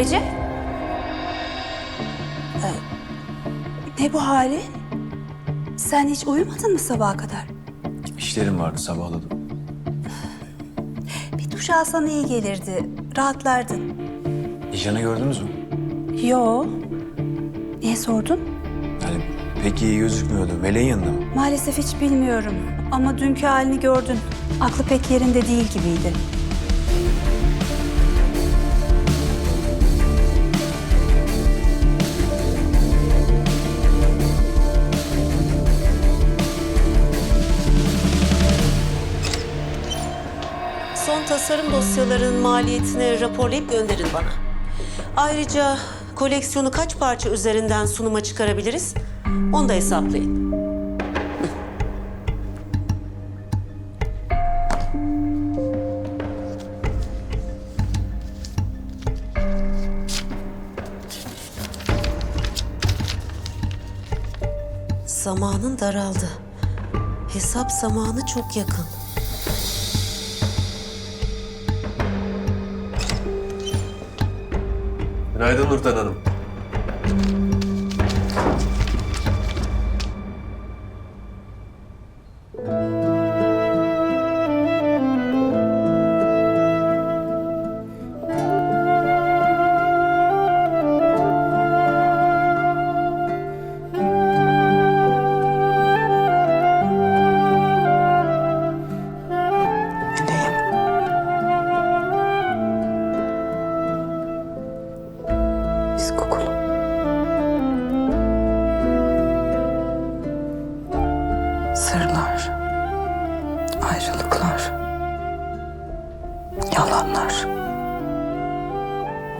Emreciğim? Ee, ne bu hali? Sen hiç uyumadın mı sabaha kadar? İşlerim vardı sabahladım. Bir duş alsan iyi gelirdi. Rahatlardın. Hicran'ı gördünüz mü? Yo. Niye sordun? Yani pek iyi gözükmüyordu. Meleğin yanında mı? Maalesef hiç bilmiyorum. Ama dünkü halini gördün. Aklı pek yerinde değil gibiydi. Tasarım dosyalarının maliyetini raporlayıp gönderin bana. Ayrıca koleksiyonu kaç parça üzerinden sunuma çıkarabiliriz? Onu da hesaplayın. Zamanın daraldı. Hesap zamanı çok yakın. Günaydın Nurten Hanım.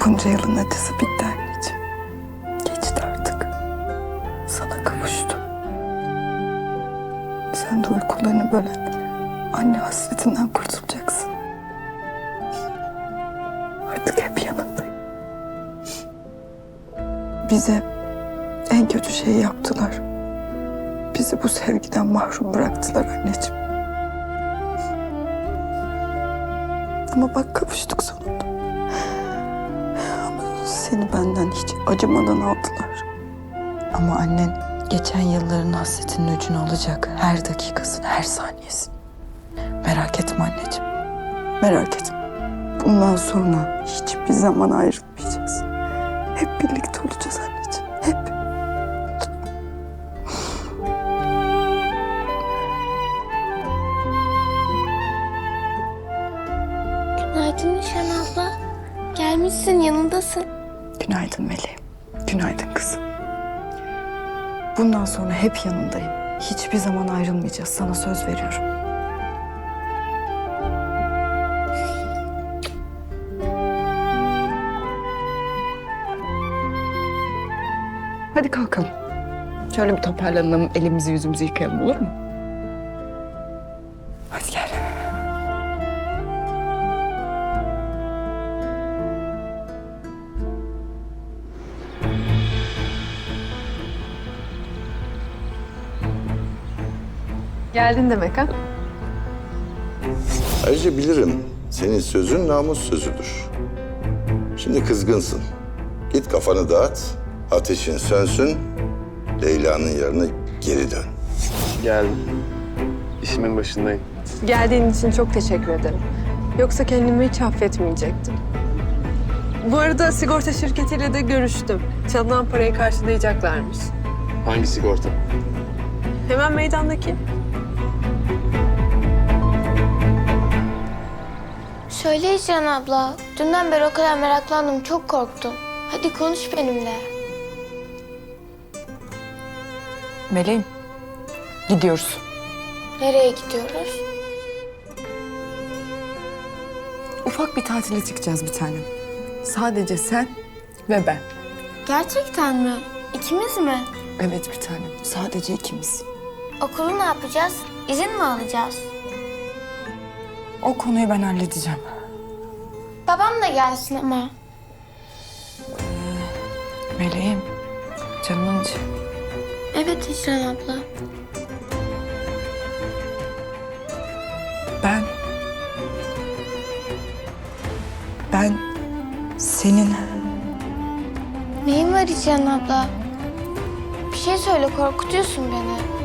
Bunca yılın acısı bitti anneciğim. Geçti artık. Sana kavuştum. Sen de uykularını bölen anne hasretinden kurtulacaksın. Artık hep yanındayım. Bize en kötü şeyi yaptılar. Bizi bu sevgiden mahrum bıraktılar anneciğim. Ama bak kavuştuk sonunda. Seni benden hiç acımadan aldılar. Ama annen geçen yılların hasretinin öcünü alacak. Her dakikasını, her saniyesini. Merak etme anneciğim. Merak etme. Bundan sonra hiçbir zaman ayrılmayacağız. Hep birlikte olacağız anneciğim. Hep. Günaydın Nişan abla. Gelmişsin yanındasın. Günaydın Meleğim. Günaydın kızım. Bundan sonra hep yanındayım. Hiçbir zaman ayrılmayacağız. Sana söz veriyorum. Hadi kalkalım. Şöyle bir toparlanalım, elimizi yüzümüzü yıkayalım olur mu? Hadi gel. Geldin demek ha? Ayrıca bilirim senin sözün namus sözüdür. Şimdi kızgınsın. Git kafanı dağıt, ateşin sönsün, Leyla'nın yerine geri dön. Geldim. İşimin başındayım. Geldiğin için çok teşekkür ederim. Yoksa kendimi hiç affetmeyecektim. Bu arada sigorta şirketiyle de görüştüm. Çalınan parayı karşılayacaklarmış. Hangi sigorta? Hemen meydandaki. Söyle Hicran abla. Dünden beri o kadar meraklandım. Çok korktum. Hadi konuş benimle. Meleğim, gidiyoruz. Nereye gidiyoruz? Ufak bir tatile çıkacağız bir tanem. Sadece sen ve ben. Gerçekten mi? İkimiz mi? Evet bir tanem. Sadece ikimiz. Okulu ne yapacağız? İzin mi alacağız? O konuyu ben halledeceğim. Babam da gelsin ama. Meleğim, canımın içi. Evet Hicran abla. Ben... Ben senin Neyin var Hicran abla? Bir şey söyle korkutuyorsun beni.